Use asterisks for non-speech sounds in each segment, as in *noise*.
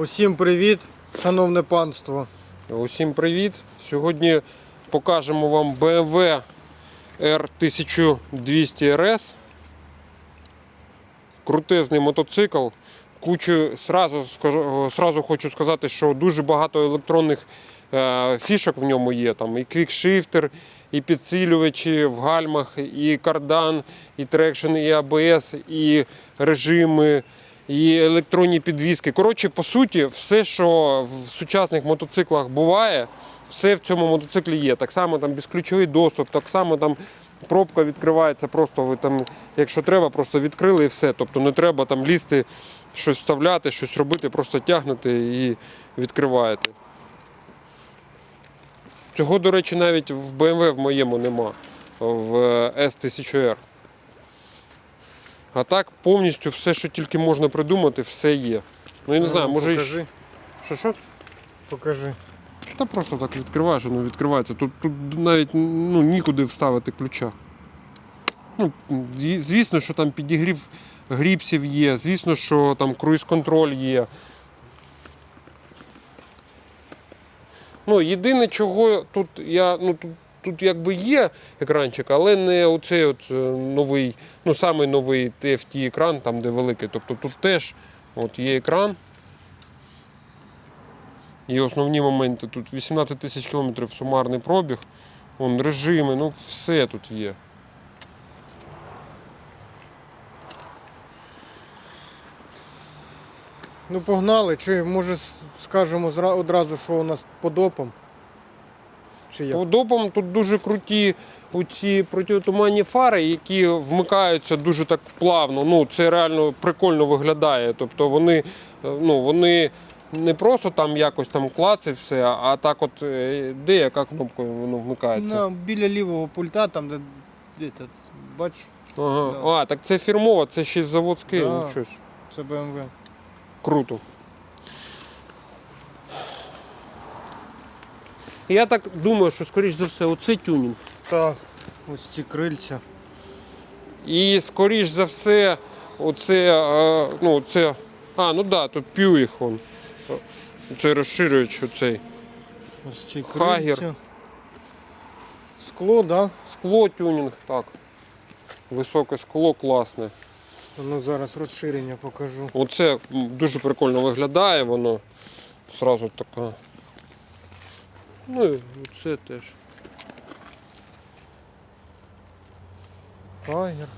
Усім привіт, шановне панство. Усім привіт! Сьогодні покажемо вам BMW R1200 RS. Крутезний мотоцикл. Кучу, сразу, сразу хочу сказати, що дуже багато електронних е, фішок в ньому є. Там і квікшифтер, і підсилювачі в гальмах, і кардан, і трекшн, і АБС, і режими, і електронні підвіски. Коротше, по суті, все, що в сучасних мотоциклах буває, все в цьому мотоциклі є. Так само там безключовий доступ, так само там пробка відкривається, просто ви там, якщо треба, просто відкрили і все. Тобто не треба там лізти, щось вставляти, щось робити, просто тягнете і відкриваєте. Цього, до речі, навіть в BMW в моєму нема, в S1000R. А так повністю все, що тільки можна придумати, все є. Ну я не знаю, може. покажи, Що що? покажи. Та просто так відкриваєш, воно відкривається. Тут, тут навіть ну, нікуди вставити ключа. Ну, звісно, що там підігрів гріпсів є, звісно, що там круїз-контроль є. Ну, єдине, чого тут я. Ну, тут, тут якби є екранчик, але не оцей от е, новий, ну самий новий TFT екран, там де великий. Тобто тут теж от є екран. І основні моменти. Тут 18 тисяч кілометрів сумарний пробіг, Вон, режими, ну все тут є. Ну погнали, чи може скажемо одразу, що у нас по допам? Чи як? По допам тут дуже круті оці протитуманні фари, які вмикаються дуже так плавно. Ну, це реально прикольно виглядає. Тобто вони, е, ну, вони не просто там якось там клац і все, а так от е, де яка кнопка воно вмикається. На, біля лівого пульта, там де, де тут, бач, Ага. Да. А, так це фірмова, це ще заводське, Да. щось. це BMW. Круто. Я так думаю, що скоріш за все оце тюнінг. Так, ось ці крильця. І скоріш за все, оце, е, ну, це. А, ну да, тут п'юїх он. Це розширюючи оцей. Ось ці Хагер. крильця. Скло, да? Скло тюнінг, так. Високе скло класне. Ну зараз розширення покажу. Оце дуже прикольно виглядає, воно зразу така. Ну і це теж. Хагер.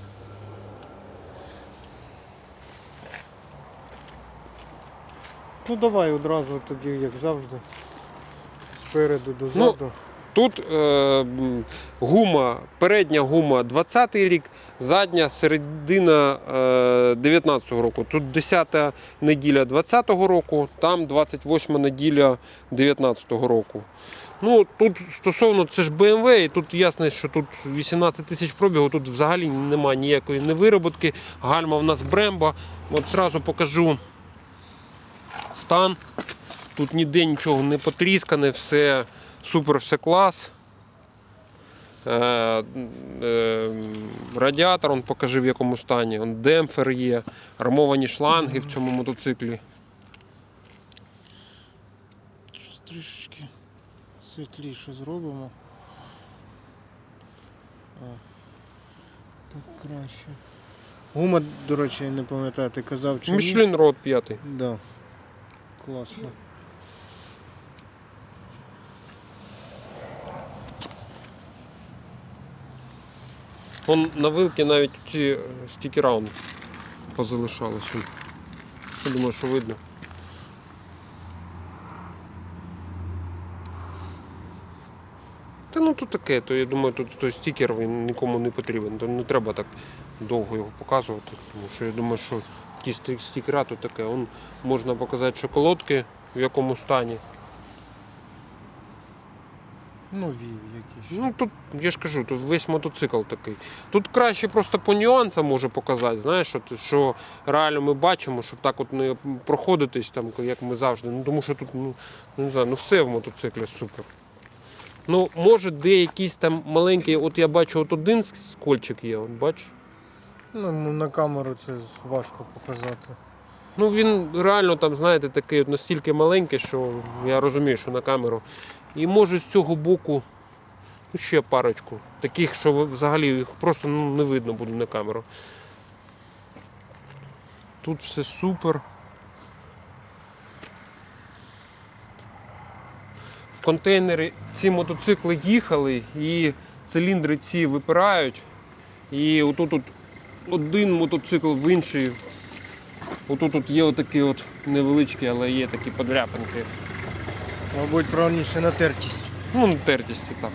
Ну давай одразу тоді, як завжди. Спереду до Ну. Тут е, гума, передня гума 20-й рік, задня середина е, 19-го року. Тут 10-та неділя 20-го року, там 28 неділя 19-го року. Ну, тут стосовно це ж BMW, і тут ясно, що тут 18 тисяч пробігу, тут взагалі немає ніякої невироботки. Гальма в нас Брембо. От зразу покажу стан. Тут ніде нічого не потріскане, все супер, все клас. Е, е, радіатор, он покажи в якому стані. Он демпфер є, армовані шланги в цьому мотоциклі. Трішечки світліше зробимо. А, так краще. Гума, до речі, не пам'ятаю, ти казав чи? Michelin Road 5. Да. Класно. Он на вилки навіть ці е, стікера позалишалися. Я думаю, що видно. Та ну тут таке, то я думаю, тут той стікер він нікому не потрібен. То не треба так довго його показувати, тому що я думаю, що ті стікера то таке. Он можна показати шоколадки в якому стані. Ну, вів якийсь. Ну тут я ж кажу, тут весь мотоцикл такий. Тут краще просто по нюансам може показати, знаєш, от, що реально ми бачимо, щоб так от не проходитись, там, як ми завжди. Ну тому що тут ну, не знаю, ну все в мотоциклі супер. Ну, може, де якийсь там маленький, от я бачу, от один скольчик є, от бач. Ну, на камеру це важко показати. Ну він реально там, знаєте, такий от настільки маленький, що я розумію, що на камеру. І може з цього боку ну, ще парочку. Таких, що взагалі їх просто ну, не видно буде на камеру. Тут все супер. В контейнері ці мотоцикли їхали і циліндри ці випирають. І отут от один мотоцикл в інший. Отут от є отакі от невеличкі, але є такі подряпинки. Мабуть, правильніше натертість. Ну, на тертісті так.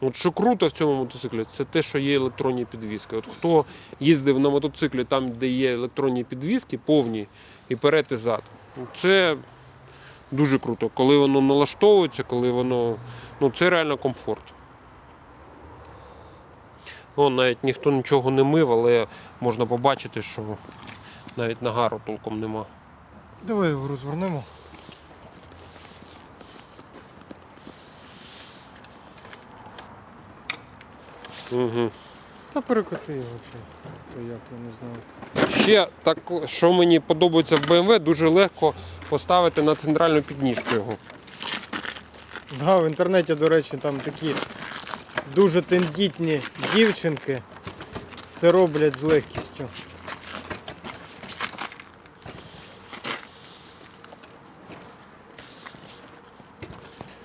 От що круто в цьому мотоциклі, це те, що є електронні підвіски. От хто їздив на мотоциклі там, де є електронні підвіски, повні, і перед і зад. Це дуже круто. Коли воно налаштовується, коли воно. Ну це реально комфорт. О, навіть ніхто нічого не мив, але можна побачити, що навіть нагару толком нема. Давай його розвернемо. Угу. Та перекоти його чи то як, я не знаю. Ще так, що мені подобається в BMW, дуже легко поставити на центральну підніжку його. Да, в інтернеті, до речі, там такі дуже тендітні дівчинки це роблять з легкістю.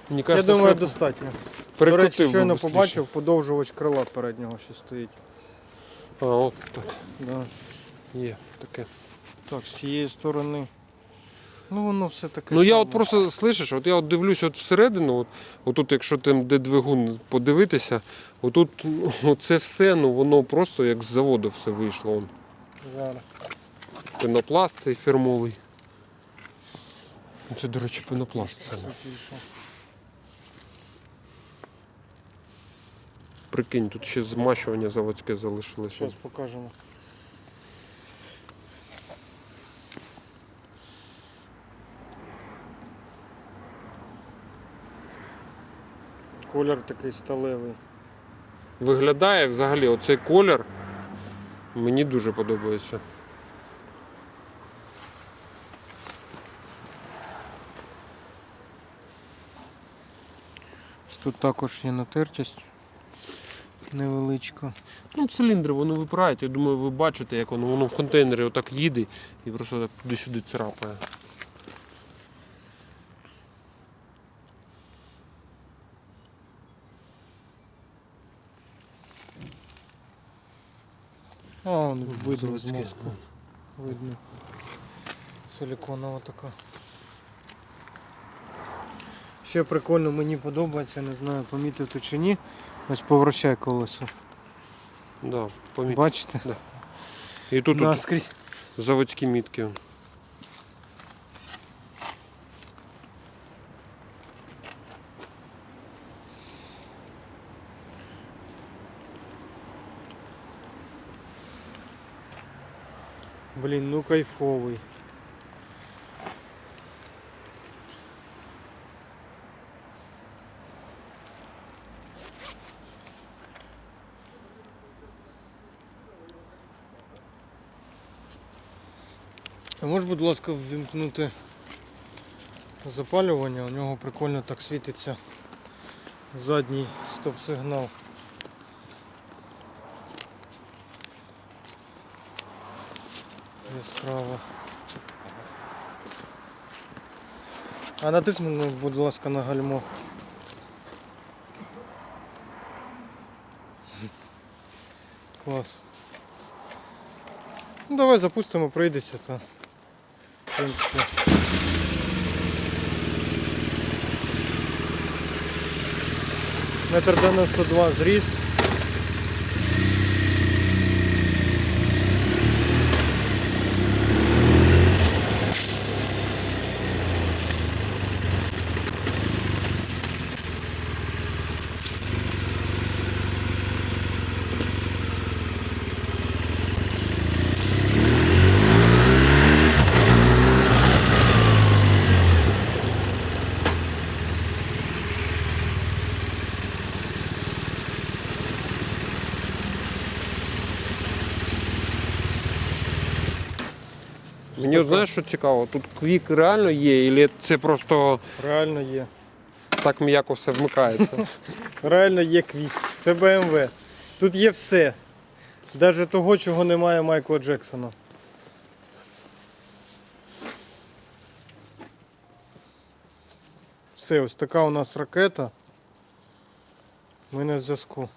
Мені Я думаю, що достатньо. До речі, щойно побачив, подовжувач крила переднього ще стоїть. А, от так, Да. є таке. Так, з цієї сторони. Ну воно все таке. Ну я от просто слышиш, от я от дивлюсь от всередину, от, отут, якщо там де двигун подивитися, отут ну, це все, ну воно просто як з заводу все вийшло. Он. Зараз. Пенопласт цей фірмовий. Це, до речі, пенопласт це. Прикинь, тут ще змащування заводське залишилося. Зараз покажемо. Колір такий сталевий. Виглядає взагалі оцей колір. Мені дуже подобається. Тут також є натертість невеличка. Ну, циліндри, вони випирають. Я думаю, ви бачите, як воно, воно в контейнері отак їде і просто так туди-сюди царапає. А, он видно з мозку. Видно. Силіконова така. Ще прикольно, мені подобається, не знаю, помітив ти чи ні. Ось повращай колесо. Да, поміть. Бачите? І тут, тут Наскрізь. заводські мітки. Блін, ну кайфовий. А можеш, будь ласка, ввімкнути запалювання, у нього прикольно так світиться задній стоп-сигнал. Яскраво. А натисни, будь ласка, на гальмо. Клас. Ну, давай запустимо, прийдеться та. В принципі. Метр 92 зріст. Знаєш, що цікаво, тут квік реально є, і це просто Реально є. так м'яко все вмикається. *laughs* Реально є квік. Це BMW. Тут є все. Навіть того, чого немає Майкла Джексона. Все, ось така у нас ракета. Ми на зв'язку.